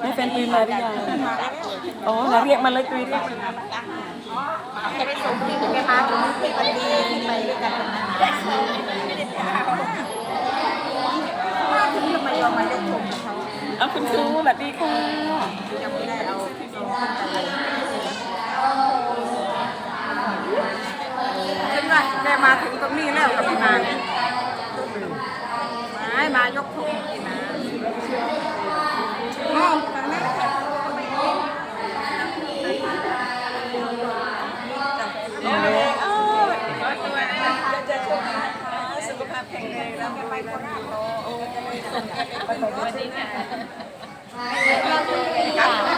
ไม่แฟนปืนมาหรือยังอ๋อเราเรียกมาเลยตุยเรียกมันจะไปส่งที่ไหนาคุณไปกันดีไปกันไม่ได้พาถึงทำไมเรามาเล่นชมเขาเอาคุณครูสวัสดีค่ะยังไม่ได้เอา ฉันว่มาถึงตรงนี้แล้วกับงานไม่มายกถุงกินนะมองทางนั้นค่ะสุขภาพแข็งแรงแล้วไปโคราชโอ้